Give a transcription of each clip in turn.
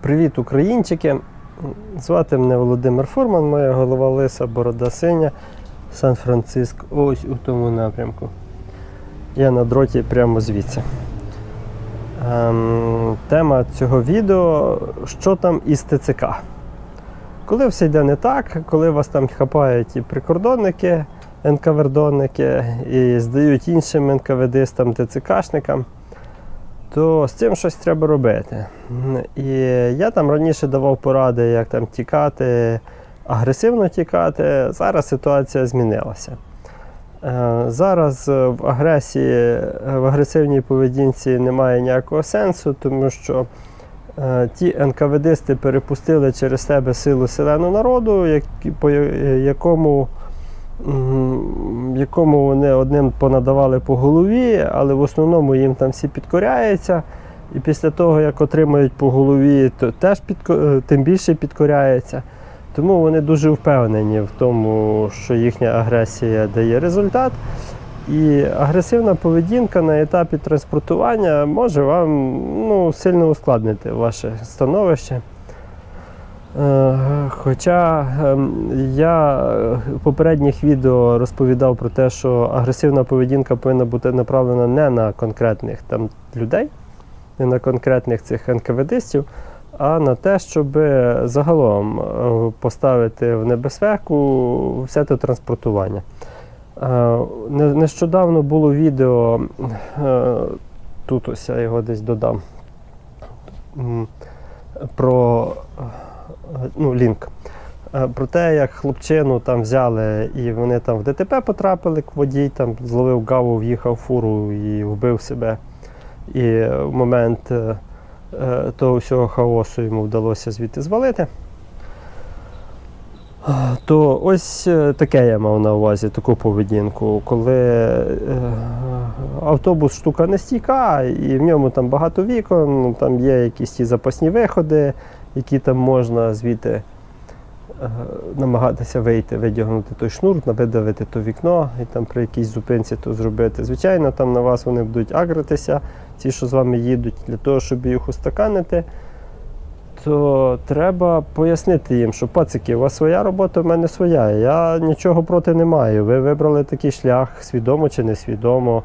Привіт, українчики! Звати мене Володимир Фурман, моя голова лиса, борода синя, Сан-Франциско. Ось у тому напрямку. Я на дроті прямо звідси. Ем, тема цього відео що там із ТЦК. Коли все йде не так, коли вас там хапають і прикордонники, НКВРДонники, і здають іншим НКВДистам, ТЦКшникам, то з цим щось треба робити. І я там раніше давав поради, як там тікати, агресивно тікати. Зараз ситуація змінилася. Е, Зараз в агресії, в агресивній поведінці немає ніякого сенсу, тому що е, ті НКВДисти перепустили через себе силу селену народу, по якому, якому вони одним понадавали по голові, але в основному їм там всі підкоряються. І після того, як отримають по голові, то теж підко- е, тим більше підкоряються. Тому вони дуже впевнені в тому, що їхня агресія дає результат. І агресивна поведінка на етапі транспортування може вам ну, сильно ускладнити ваше становище. Е, Хоча ем, я в попередніх відео розповідав про те, що агресивна поведінка повинна бути направлена не на конкретних там, людей, не на конкретних цих НКВДистів, а на те, щоб загалом е, поставити в небезпеку все те транспортування. Е, Нещодавно було відео, е, тут ось я його десь додам, про е, ну, лінк. Е, Про те, як хлопчину там взяли і вони там в ДТП потрапили, к водій там зловив гаву, в'їхав фуру і вбив себе. І в момент е, е, того всього хаосу йому вдалося звідти звалити. То ось е, таке я мав на увазі, таку поведінку, коли автобус штука не стійка, і в ньому там багато вікон, там є якісь ті запасні виходи, які там можна звідти е, намагатися вийти, видягнути той шнур, видавити то вікно і там при якійсь зупинці то зробити. Звичайно, там на вас вони будуть агритися, ті, що з вами їдуть, для того, щоб їх устаканити то треба пояснити їм, що пацики, у вас своя робота, у мене своя. Я нічого проти не маю. Ви вибрали такий шлях свідомо чи несвідомо,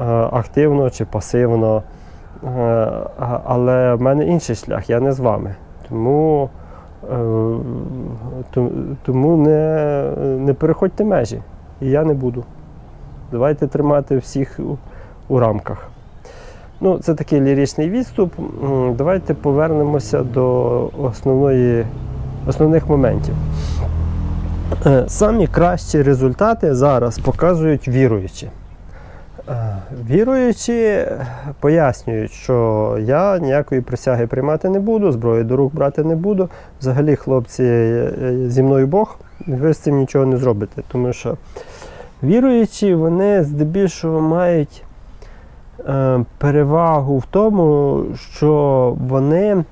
е, активно чи пасивно. Е, Але в мене інший шлях, я не з вами. Тому, е, тому не, не переходьте межі. І я не буду. Давайте тримати всіх у, у рамках. Ну, це такий ліричний відступ. Давайте повернемося до основної, основних моментів. Е, Самі кращі результати зараз показують віруючі. Е, Віруючі пояснюють, що я ніякої присяги приймати не буду, зброю до рук брати не буду. Взагалі, хлопці, е, зі мною Бог, ви з цим нічого не зробите. Тому що віруючі, вони здебільшого мають е, перевагу в тому, що вони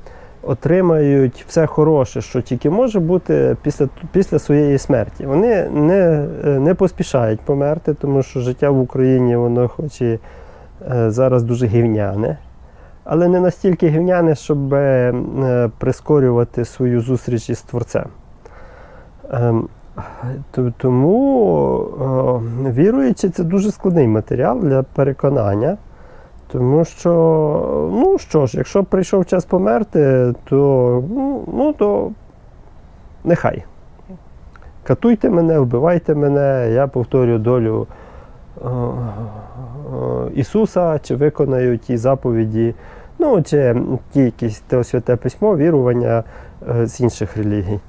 отримають все хороше, що тільки може бути після, після своєї смерті. Вони не, е, не поспішають померти, тому що життя в Україні, воно хоч і е, зараз дуже гівняне. Але не настільки гівняне, щоб е, прискорювати свою зустріч із Творцем. Ем, Тому віруючи, це дуже складний матеріал для переконання. Тому що, ну що ж, якщо прийшов час померти, то, ну, ну, то нехай. Катуйте мене, вбивайте мене, я повторю долю е, е, Ісуса, чи виконаю ті заповіді, ну, чи ті якісь те святе письмо, вірування е, з інших релігій.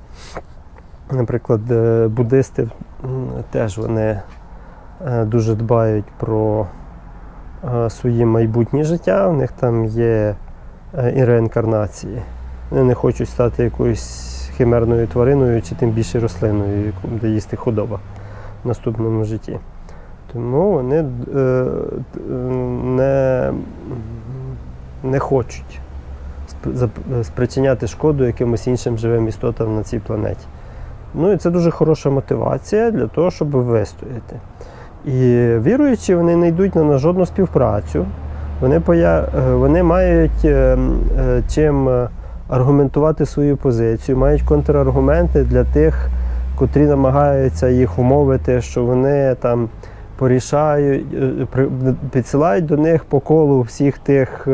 Наприклад, е, буддисти теж вони е, дуже дбають про е, своє майбутнє життя, в них там є е, і реінкарнації. Вони не хочуть стати якоюсь химерною твариною чи тим більше рослиною, яку буде їсти худоба в наступному житті. Тому вони е, не, не хочуть сп- спричиняти шкоду якимось іншим живим істотам на цій планеті. Ну і це дуже хороша мотивація для того, щоб вистояти. І віруючі, вони не йдуть на, жодну співпрацю. Вони, е, вони мають е, е, чим аргументувати свою позицію, мають контраргументи для тих, котрі намагаються їх умовити, що вони там порішають, підсилають до них по колу всіх тих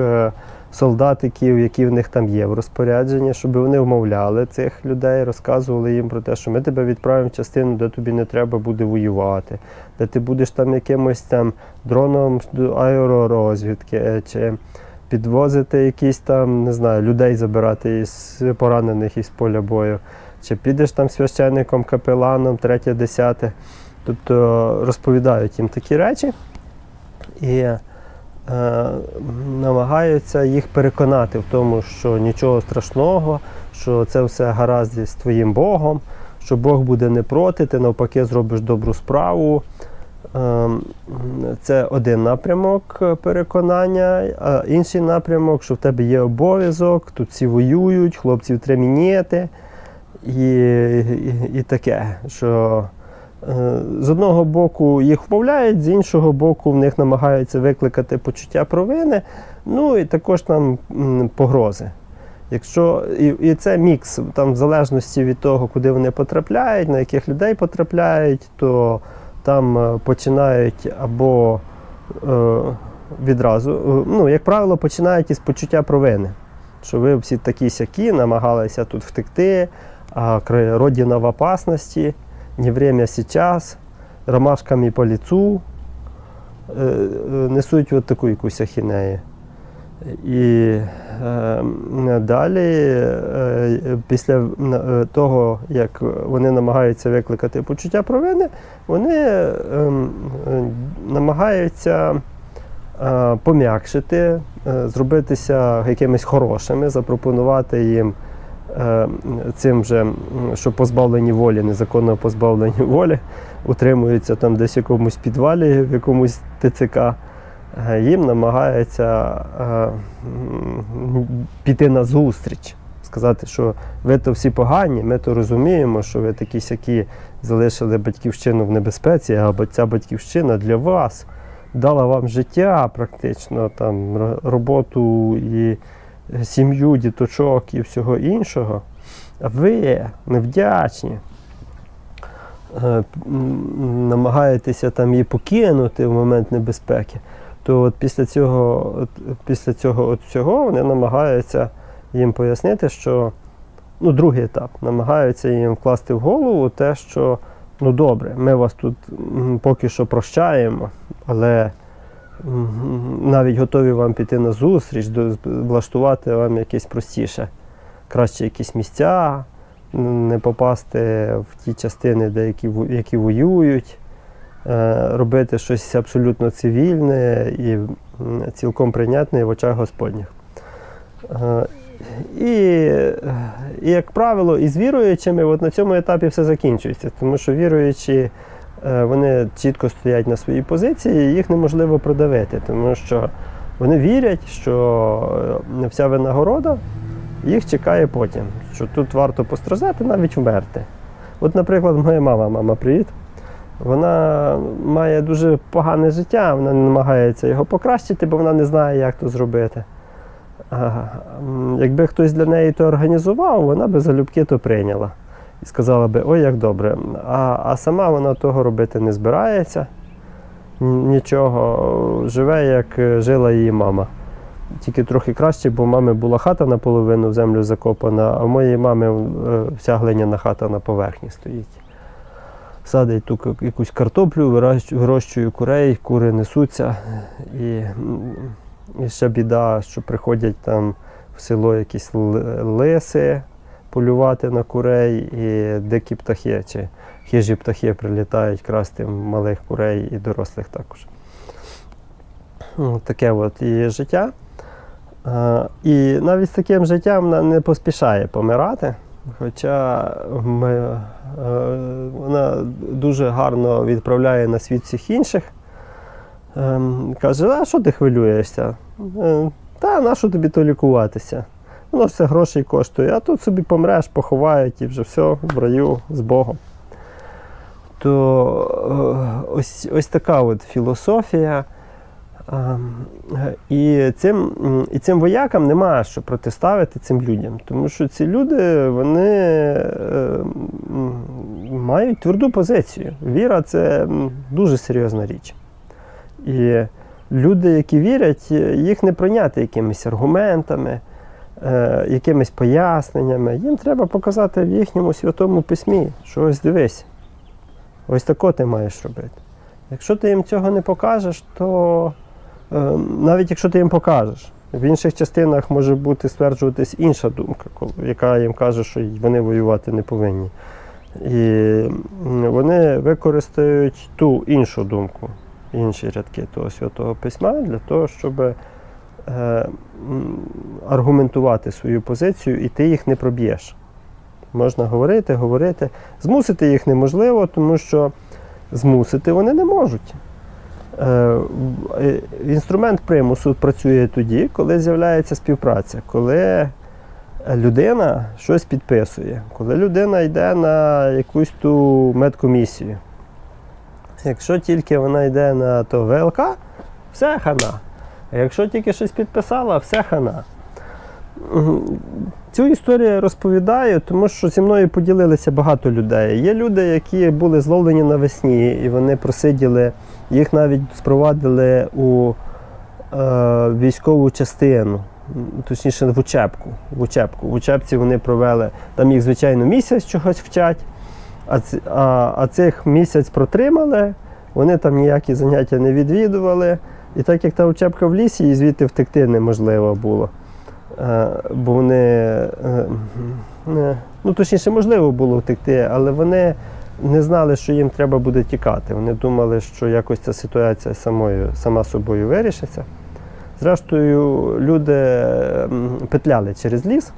солдатиків, які в них там є в розпорядженні, щоб вони вмовляли цих людей, розказували їм про те, що ми тебе відправимо в частину, де тобі не треба буде воювати, де ти будеш там якимось там дроном аеророзвідки, е, чи підвозити якісь там, не знаю, людей забирати із поранених із поля бою, чи підеш там священником, капеланом, третє, десяте. Тобто розповідають їм такі речі і намагаються їх переконати в тому, що нічого страшного, що це все гаразд із твоїм Богом, що Бог буде не проти, ти навпаки зробиш добру справу. Ем, Це один напрямок е, переконання, а інший напрямок, що в тебе є обов'язок, тут всі воюють, хлопців треба міняти. І, і, і таке, що е, з одного боку їх вмовляють, з іншого боку, в них намагаються викликати почуття провини, ну і також там погрози. Якщо і, і це мікс, там в залежності від того, куди вони потрапляють, на яких людей потрапляють, то там е, починають або е, відразу, е, ну, як правило, починають із почуття провини. Що ви всі такі сякі, намагалися тут втекти, а родина в опасності, не время сейчас, ромашками по лицу. Е, е, Несуть от таку якусь ахінею. І е, далі, е, після того, як вони намагаються викликати почуття провини, вони ем, е, намагаються е, пом'якшити, е, зробитися якимись хорошими, запропонувати їм цим же, що позбавлені волі, незаконно позбавлені волі, утримуються там десь в якомусь підвалі, в якомусь ТЦК. Е, Їм намагаються е, піти на зустріч, сказати, що ви то всі погані, ми то розуміємо, що ви такі сякі залишили батьківщину в небезпеці, або ця батьківщина для вас дала вам життя практично, там, роботу і сім'ю, діточок і всього іншого. Ви невдячні. Е, Намагаєтеся там її покинути в момент небезпеки, то от після цього, от, після цього от всього вони намагаються їм пояснити, що ну, другий етап, намагаються їм вкласти в голову те, що ну добре, ми вас тут поки що прощаємо, але навіть готові вам піти на зустріч, влаштувати вам якесь простіше, краще якісь місця, не попасти в ті частини, де які, які воюють, е, робити щось абсолютно цивільне і цілком прийнятне в очах Господніх. Е, І, і, як правило, із віруючими от на цьому етапі все закінчується, тому що віруючі вони чітко стоять на своїй позиції, і їх неможливо продавити, тому що вони вірять, що е, вся винагорода їх чекає потім, що тут варто постраждати, навіть вмерти. От, наприклад, моя мама, мама, привіт. Вона має дуже погане життя, вона намагається його покращити, бо вона не знає, як то зробити. Якби хтось для неї то організував, вона би залюбки то прийняла. І сказала би, ой, як добре. А, а сама вона того робити не збирається. Нічого, живе, як е, жила її мама. Тільки трохи краще, бо у мами була хата наполовину в землю закопана, а в моєї мами е, вся глиняна хата на поверхні стоїть. Садить ту якусь картоплю, вирощує курей, кури несуться. І, і ще біда, що приходять там в село якісь лиси полювати на курей, і дикі птахи чи хижі птахи прилітають красти малих курей і дорослих також. Ну, Таке от її життя. І навіть з таким життям вона не поспішає помирати. Хоча ми, е, вона дуже гарно відправляє на світ всіх інших. Ем, Каже, а що ти хвилюєшся? Е, Та на що тобі то лікуватися? Воно все грошей коштує, а тут собі помреш, поховають і вже все в раю з Богом. То е, ось, ось така от філософія. І цим, і цим воякам немає що протиставити цим людям, тому що ці люди вони е, мають тверду позицію. Віра це дуже серйозна річ. І люди, які вірять, їх не пройняти якимись аргументами, якимись поясненнями. Їм треба показати в їхньому святому письмі, що ось дивись, ось тако ти маєш робити. Якщо ти їм цього не покажеш, то е, навіть якщо ти їм покажеш, в інших частинах може бути стверджуватись інша думка, яка їм каже, що вони воювати не повинні. І вони використають ту іншу думку, інші рядки того святого письма для того, щоб е, аргументувати свою позицію, і ти їх не проб'єш. Можна говорити, говорити. Змусити їх неможливо, тому що змусити вони не можуть. Е, е, Інструмент примусу працює тоді, коли з'являється співпраця, коли людина щось підписує, коли людина йде на якусь ту медкомісію. Якщо тільки вона йде на то ВЛК, все хана. Якщо тільки щось підписала, все хана. Цю історію я розповідаю, тому що зі мною поділилися багато людей. Є люди, які були зловлені навесні, і вони просиділи, їх навіть спровадили у е, військову частину, точніше в учебку. В учебку. В учебці вони провели, там їх, звичайно, місяць чогось вчать, а, а, а цих місяць протримали, вони там ніякі заняття не відвідували. І так як та учебка в лісі, і звідти втекти неможливо було. Е, бо вони, е, ну точніше, можливо було втекти, але вони не знали, що їм треба буде тікати. Вони думали, що якось ця ситуація самою, сама собою вирішиться. Зрештою, люди петляли через ліс.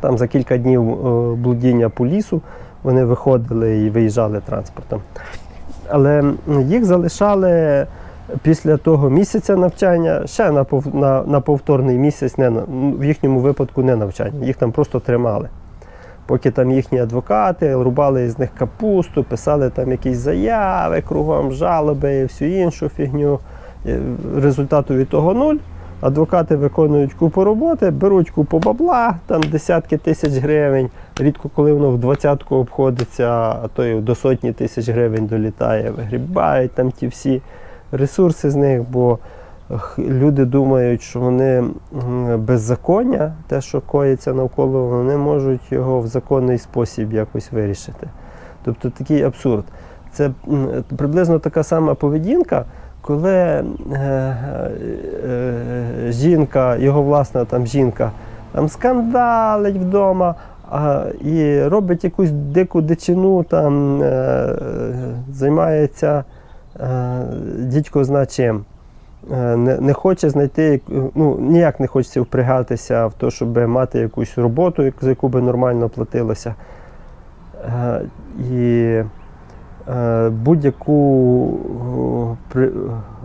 Там за кілька днів е, блудіння по лісу вони виходили і виїжджали транспортом. Але їх залишали після того місяця навчання ще на, на, на повторний місяць, не в їхньому випадку не навчання, їх там просто тримали. Поки там їхні адвокати рубали із них капусту, писали там якісь заяви, кругом жалоби і всю іншу фігню. Результату від того нуль. Адвокати виконують купу роботи, беруть купу бабла, там десятки тисяч гривень. Рідко коли воно в двадцятку обходиться, а то й до сотні тисяч гривень долітає, вигрібають там ті всі ресурси з них, бо люди думають, що вони беззаконня, те, що коїться навколо, вони можуть його в законний спосіб якось вирішити. Тобто такий абсурд. Це приблизно така сама поведінка, коли е, е, жінка, його власна там жінка, там скандалить вдома а, і робить якусь дику дичину, там е, займається е, дідько зна чим. Е, Не, не хоче знайти, ну ніяк не хочеться впрягатися в те, щоб мати якусь роботу, за яку би нормально платилося. Е, І е, будь-яку,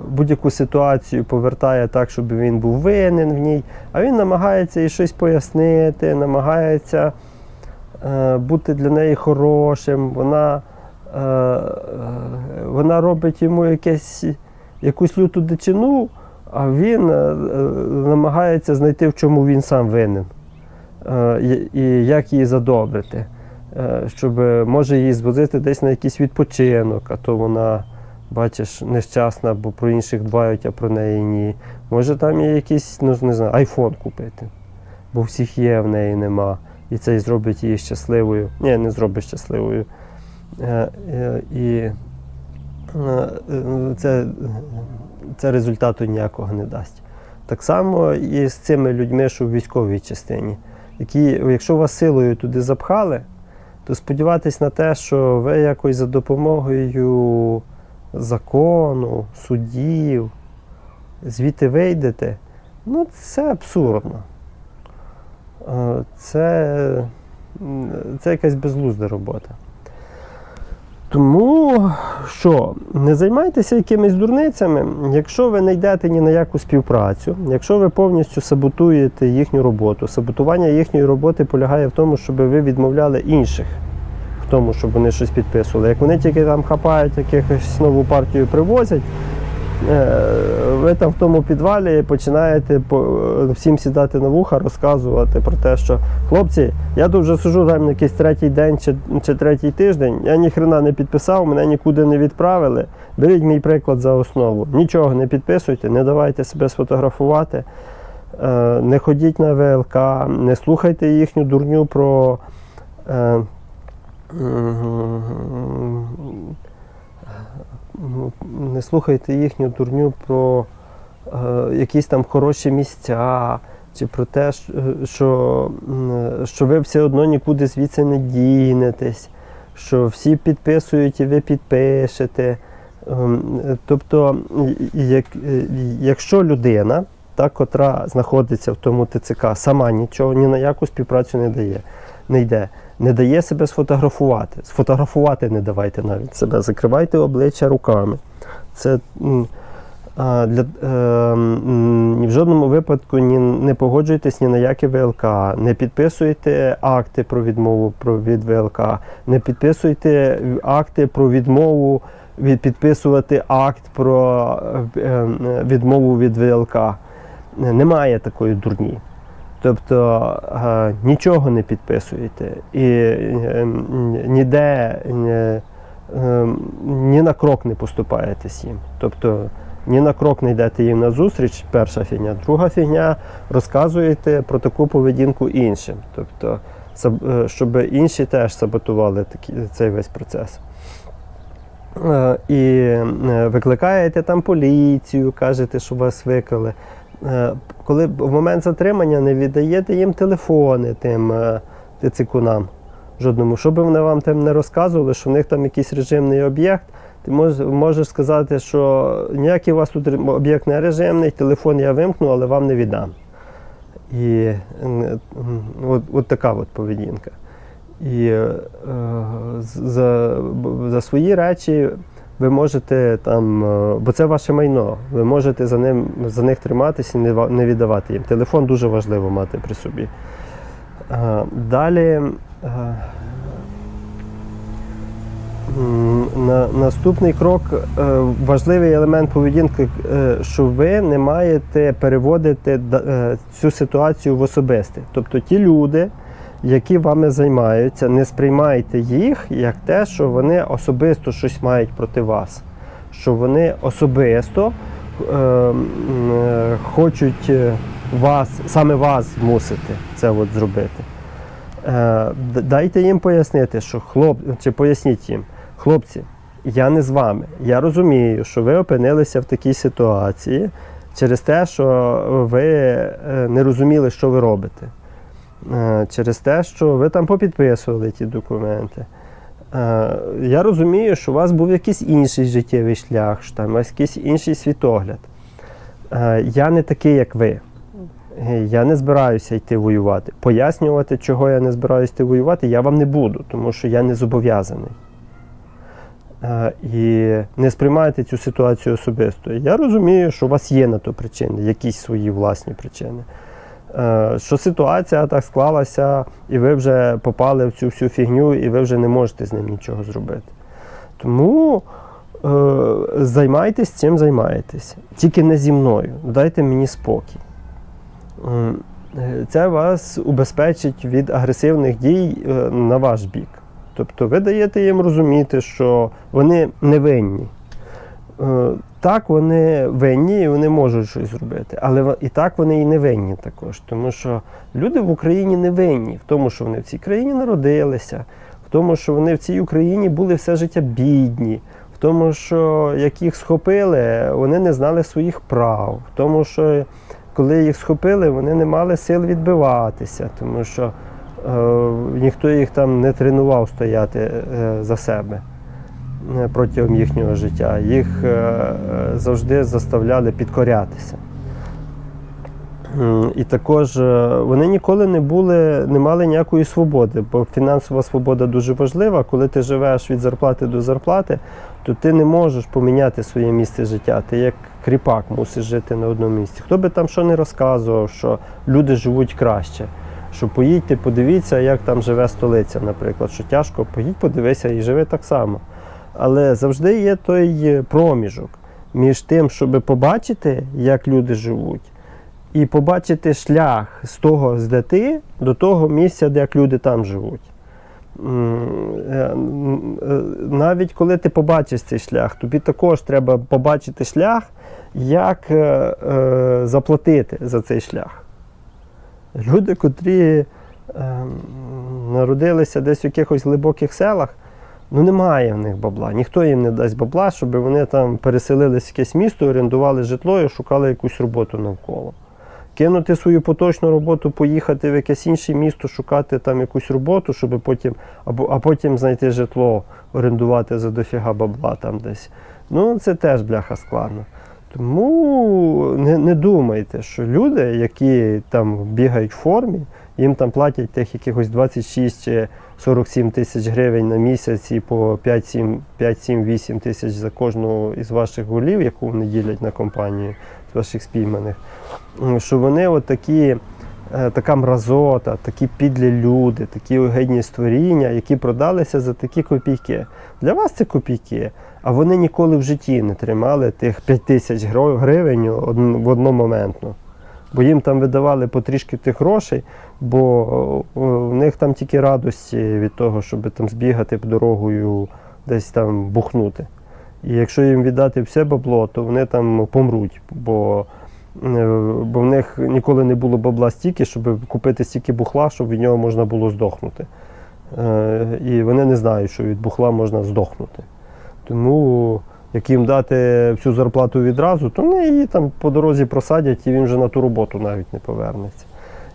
будь-яку ситуацію повертає так, щоб він був винен в ній, а він намагається їй щось пояснити, намагається е, бути для неї хорошим. Вона, е, е, вона робить йому якесь, якусь люту дичину, а він е, е, намагається знайти, в чому він сам винен. Е, і- як її задобрити е, щоб е, може її звозити десь на якийсь відпочинок, а то вона, бачиш, нещасна, бо про інших дбають, а про неї ні. Може там є якийсь, ну не знаю, айфон купити, бо всіх є, в неї нема. І це зробить її щасливою. Ні, не зробить щасливою. Е, е, І е, це, це результату ніякого не дасть. Так само і з цими людьми, що в військовій частині, які, якщо вас силою туди запхали, то сподіватись на те, що ви якось за допомогою закону, судів, звідти вийдете, ну це абсурдно. Це, це якась безглузда робота. Тому що не займайтеся якимись дурницями, якщо ви не йдете ні на яку співпрацю, якщо ви повністю саботуєте їхню роботу, саботування їхньої роботи полягає в тому, щоб ви відмовляли інших в тому, щоб вони щось підписували. Як вони тільки там хапають якихось нову партію привозять, ви там в тому підвалі починаєте е, всім сідати на вуха, розказувати про те, що хлопці, я тут вже сижу там якийсь третій день чи, чи третій тиждень, я ніхрена не підписав, мене нікуди не відправили. Беріть мій приклад за основу. Нічого не підписуйте, не давайте себе сфотографувати, е, не ходіть на ВЛК, не слухайте їхню дурню про. Е, ну, не слухайте їхню дурню про е, якісь там хороші місця, чи про те, що, що, ви все одно нікуди звідси не дінетесь, що всі підписують і ви підпишете. Ем, е, Тобто, як, е, якщо людина, та, котра знаходиться в тому ТЦК, сама нічого, ні на яку співпрацю не дає, не йде, не дає себе сфотографувати. Сфотографувати не давайте навіть себе, закривайте обличчя руками. Це а, для, е, ні в жодному випадку ні, не погоджуйтесь ні на які ВЛК, не підписуйте акти про відмову про, від ВЛК, не підписуйте акти про відмову від, підписувати акт про е, е, відмову від ВЛК. Немає такої дурні. Тобто е, нічого не підписуєте і е, ніде е, ні на крок не поступаєтесь їм. Тобто ні на крок не йдете їм на зустріч, перша фігня. Друга фігня розказуєте про таку поведінку іншим. Тобто, щоб інші теж саботували цей весь процес. І викликаєте там поліцію, кажете, що вас викрали. Е, Коли в момент затримання не віддаєте їм телефони тим е, тицикунам жодному, що би вони вам там не розказували, що в них там якийсь режимний об'єкт, ти можеш сказати, що ніякий у вас тут об'єкт не режимний, телефон я вимкну, але вам не віддам. І от, от така от поведінка. І е, за, за свої речі ви можете там, е, бо це ваше майно, ви можете за, ним, за них триматися і не, ва- не віддавати їм. Телефон дуже важливо мати при собі. Е, Далі. е, На, наступний крок важливий елемент поведінки, що ви не маєте переводити цю ситуацію в особисте. Тобто ті люди, які вами займаються, не сприймайте їх як те, що вони особисто щось мають проти вас, що вони особисто е, е, хочуть е, вас, саме вас змусити це от зробити. Е, дайте їм пояснити, що хлоп, чи поясніть їм, хлопці, я не з вами. Я розумію, що ви опинилися в такій ситуації через те, що ви е, не розуміли, що ви робите. Е, Через те, що ви там попідписували ті документи. Е, Я розумію, що у вас був якийсь інший життєвий шлях, що там якийсь інший світогляд. Е, Я не такий, як ви. Я не збираюся йти воювати. Пояснювати, чого я не збираюся йти воювати, я вам не буду, тому що я не зобов'язаний. І не сприймайте цю ситуацію особисто. Я розумію, що у вас є на то причини, якісь свої власні причини. Е, Що ситуація так склалася, і ви вже попали в цю всю фігню, і ви вже не можете з ним нічого зробити. Тому е, займайтесь цим займаєтесь. Тільки не зі мною. Дайте мені спокій. Е, Це вас убезпечить від агресивних дій е, на ваш бік. Тобто ви даєте їм розуміти, що вони не винні. Е, Так, вони винні і вони можуть щось зробити, але і так вони і не винні також. Тому що люди в Україні не винні в тому, що вони в цій країні народилися, в тому, що вони в цій Україні були все життя бідні, в тому, що як їх схопили, вони не знали своїх прав, в тому, що коли їх схопили, вони не мали сил відбиватися, тому що е, ніхто їх там не тренував стояти е, за себе протягом їхнього життя. Їх е, е, завжди заставляли підкорятися. І також е, вони ніколи не були, не мали ніякої свободи, бо фінансова свобода дуже важлива. Коли ти живеш від зарплати до зарплати, то ти не можеш поміняти своє місце життя. Ти як кріпак мусиш жити на одному місці. Хто би там що не розказував, що люди живуть краще. Що поїдьте, подивіться, як там живе столиця, наприклад, що тяжко, поїдь, подивися і живи так само. Але завжди є той проміжок між тим, щоб побачити, як люди живуть, і побачити шлях з того, з де ти, до того місця, де як люди там живуть. Е, е, Навіть коли ти побачиш цей шлях, тобі також треба побачити шлях, як е, е, заплатити за цей шлях. Люди, котрі е, народилися десь в якихось глибоких селах, ну немає в них бабла. Ніхто їм не дасть бабла, щоб вони там переселились в якесь місто, орендували житло і шукали якусь роботу навколо. Кинути свою поточну роботу, поїхати в якесь інше місто, шукати там якусь роботу, щоб потім, або, а потім знайти житло, орендувати за дофіга бабла там десь. Ну, це теж бляха складно. Тому не, не думайте, що люди, які там бігають в формі, їм там платять тих якихось 26 чи 47 тисяч гривень на місяць і по 5-7-8 тисяч за кожного із ваших голів, яку вони ділять на компанію з ваших спійманих, що вони от такі, е, така мразота, такі підлі люди, такі огидні створіння, які продалися за такі копійки. Для вас це копійки, а вони ніколи в житті не тримали тих 5 тисяч гривень в одномоментно. Бо їм там видавали потрішки тих грошей, бо в них там тільки радості від того, щоб там збігати дорогою, десь там бухнути. І якщо їм віддати все бабло, то вони там помруть, бо, е, бо в них ніколи не було бабла стільки, щоб купити стільки бухла, щоб від нього можна було здохнути. Е, І вони не знають, що від бухла можна здохнути. Тому як їм дати всю зарплату відразу, то вони її там по дорозі просадять і він вже на ту роботу навіть не повернеться.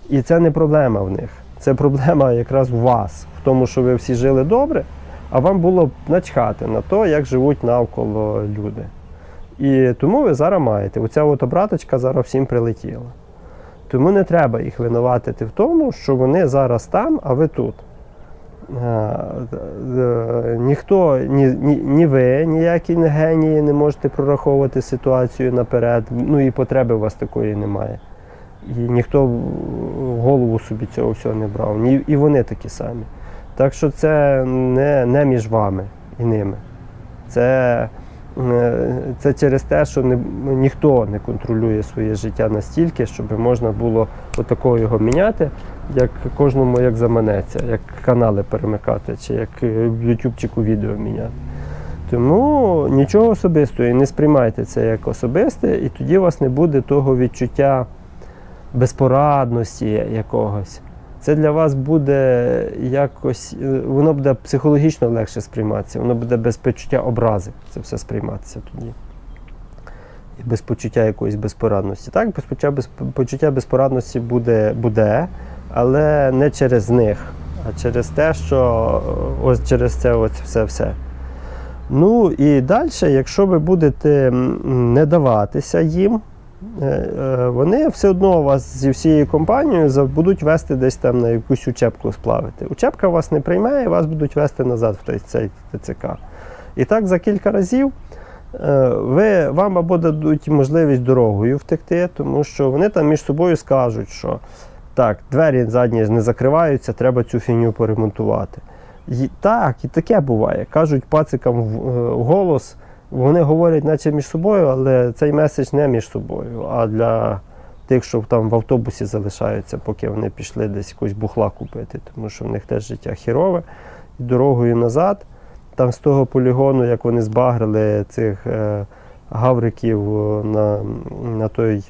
І це не проблема в них. Це проблема якраз у вас, в тому, що ви всі жили добре, а вам було б начхати на те, як живуть навколо люди. І тому ви зараз маєте. Оця от обраточка зараз всім прилетіла. Тому не треба їх винуватити в тому, що вони зараз там, а ви тут. Е, е, Ніхто, ні, ні, ні ви, ніякі генії не можете прораховувати ситуацію наперед. Ну і потреби у вас такої немає. І ніхто в голову собі цього всього не брав. Ні, і вони такі самі. Так що це не, не між вами і ними. Це, е, це через те, що не, ніхто не контролює своє життя настільки, щоб можна було отакого його міняти, як кожному як заманеться, як канали перемикати, чи як е, в ютубчику відео міняти. Тому нічого особистого, і не сприймайте це як особисте, і тоді у вас не буде того відчуття безпорадності якогось. Це для вас буде якось, е, воно буде психологічно легше сприйматися, воно буде без почуття образи це все сприйматися тоді. І без почуття якоїсь безпорадності. Так, без, почуття безпорадності буде, буде, але не через них, а через те, що е, ось через це ось все все. Ну і далі, якщо ви будете не даватися їм, е, е, вони все одно вас зі всією компанією будуть вести десь там на якусь учебку сплавити. Учебка вас не прийме і вас будуть вести назад в цей ТЦК. І так за кілька разів ви, вам або дадуть можливість дорогою втекти, тому що вони там між собою скажуть, що так, двері задні не закриваються, треба цю фігню поремонтувати. І, так, і таке буває. Кажуть пацикам е, в голос, вони говорять, наче між собою, але цей меседж не між собою, а для тих, що там в автобусі залишаються, поки вони пішли десь якусь бухла купити, тому що в них теж життя хірове. І дорогою назад, там з того полігону, як вони збагрили цих е, гавриків е, на, на той.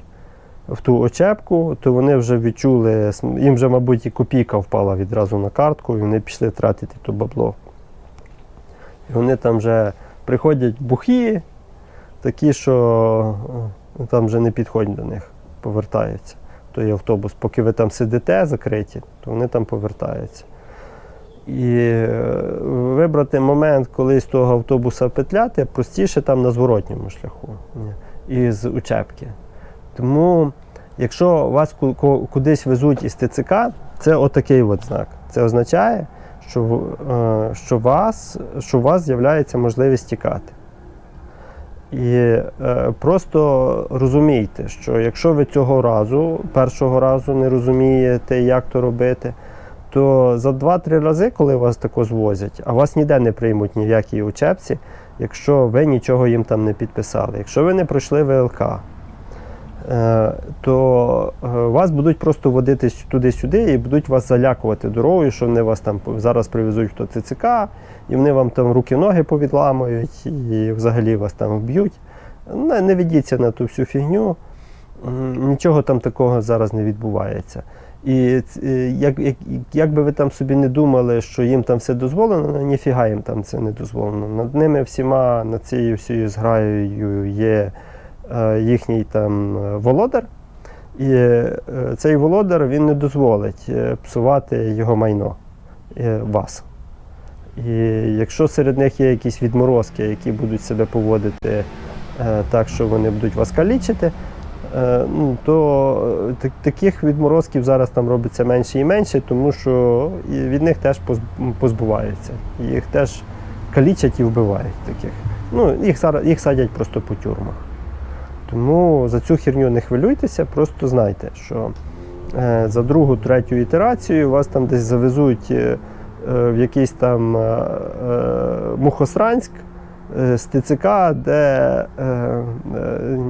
В ту очепку, то вони вже відчули, їм вже, мабуть, і копійка впала відразу на картку, і вони пішли тратити то бабло. І вони там вже приходять бухі, такі, що е, там вже не підходять до них, повертаються. Той автобус, поки ви там сидите закриті, то вони там повертаються. І е, вибрати момент, коли з того автобуса петляти, простіше там на зворотньому шляху ні, із учебки. Тому, якщо вас ку- ку- кудись везуть із ТЦК, це отакий от знак. Це означає, що, е, що, вас, що у вас з'являється можливість тікати. І е, просто розумійте, що якщо ви цього разу, першого разу не розумієте, як то робити, то за 2-3 рази, коли вас тако звозять, а вас ніде не приймуть ні в якій учебці, якщо ви нічого їм там не підписали, якщо ви не пройшли ВЛК, то е, вас будуть просто водити туди-сюди і будуть вас залякувати дорогою, що вони вас там зараз привезуть до ТЦК, і вони вам там руки-ноги повідламують, і взагалі вас там вб'ють. Не, ведіться на ту всю фігню. Нічого там такого зараз не відбувається. І е, як, як, як би ви там собі не думали, що їм там все дозволено, ну, ніфіга їм там це не дозволено. Над ними всіма, над цією всією зграєю є е, їхній там е, володар. І е, цей володар він не дозволить е, псувати його майно е, вас. І якщо серед них є якісь відморозки, які будуть себе поводити е, так, що вони будуть вас калічити, е, ну, то е, таких відморозків зараз там робиться менше і менше, тому що від них теж позбуваються. Їх теж калічать і вбивають таких. Ну, їх, їх садять просто по тюрмах. Тому за цю херню не хвилюйтеся, просто знайте, що е, за другу, третю ітерацію вас там десь завезуть е, е, в якийсь там Мухосранськ з ТЦК, де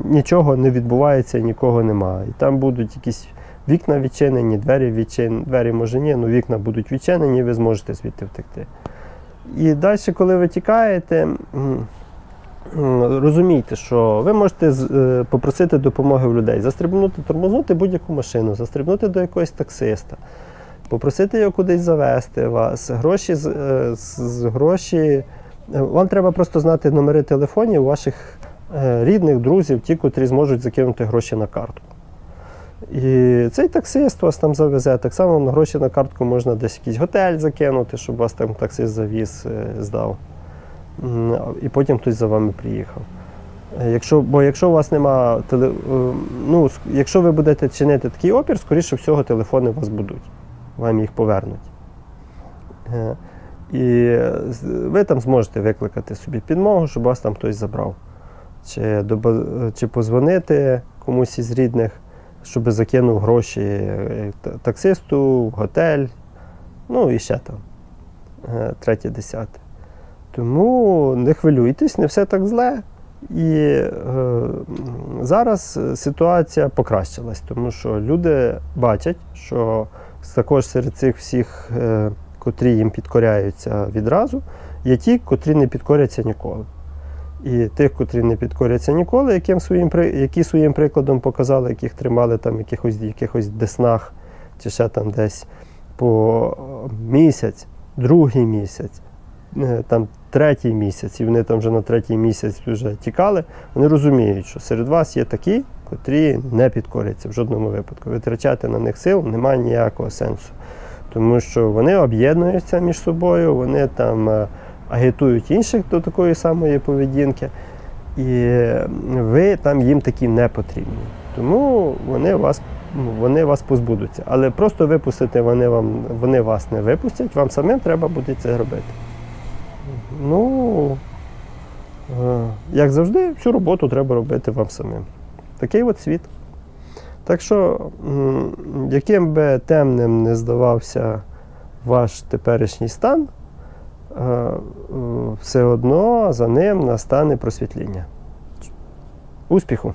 нічого не відбувається, нікого немає. І там будуть якісь вікна відчинені, двері відчинені, двері може ні, але вікна будуть відчинені, ви зможете звідти втекти. І далі, коли ви тікаєте, розумійте, що ви можете е, попросити допомоги у людей, застрибнути, тормознути будь-яку машину, застрибнути до якогось таксиста, попросити його кудись завести вас. Гроші з, е, з- гроші. е, Вам треба просто знати номери телефонів ваших рідних, друзів, ті, котрі зможуть закинути гроші на картку. І цей таксист вас там завезе. Так само гроші на картку можна десь якийсь готель закинути, щоб вас там таксист завіз, здав. І потім хтось за вами приїхав. Е, Якщо, бо якщо у вас нема теле, е, ну, якщо ви будете чинити такий опір, скоріше всього телефони вас будуть, вам їх повернуть. Е, І ви там зможете викликати собі підмогу, щоб вас там хтось забрав. Чи, чи позвонити комусь із рідних, щоб закинув гроші таксисту, готель, ну і ще там, третє, десяте. Тому не хвилюйтесь, не все так зле. І е, зараз ситуація покращилась, тому що люди бачать, що також серед цих всіх, е, котрі їм підкоряються відразу, є ті, котрі не підкоряться ніколи. І тих, котрі не підкоряться ніколи, яким своїм, які своїм прикладом показали, яких тримали там якихось, якихось деснах чи ще там десь по е, місяць, другий місяць, е, там третій місяць, і вони там вже на третій місяць вже тікали, вони розуміють, що серед вас є такі, котрі не підкоряться в жодному випадку. Витрачати на них сил немає ніякого сенсу. Тому що вони об'єднуються між собою, вони там е, агітують інших до такої самої поведінки, і ви там їм такі не потрібні. Тому вони вас, ну, вони вас позбудуться. Але просто випустити вони, вам, вони вас не випустять, вам самим треба буде це робити. Ну, е, як завжди, всю роботу треба робити вам самим. Такий от світ. Так що, яким би темним не здавався ваш теперішній стан, е, е, все одно за ним настане просвітління. Успіху!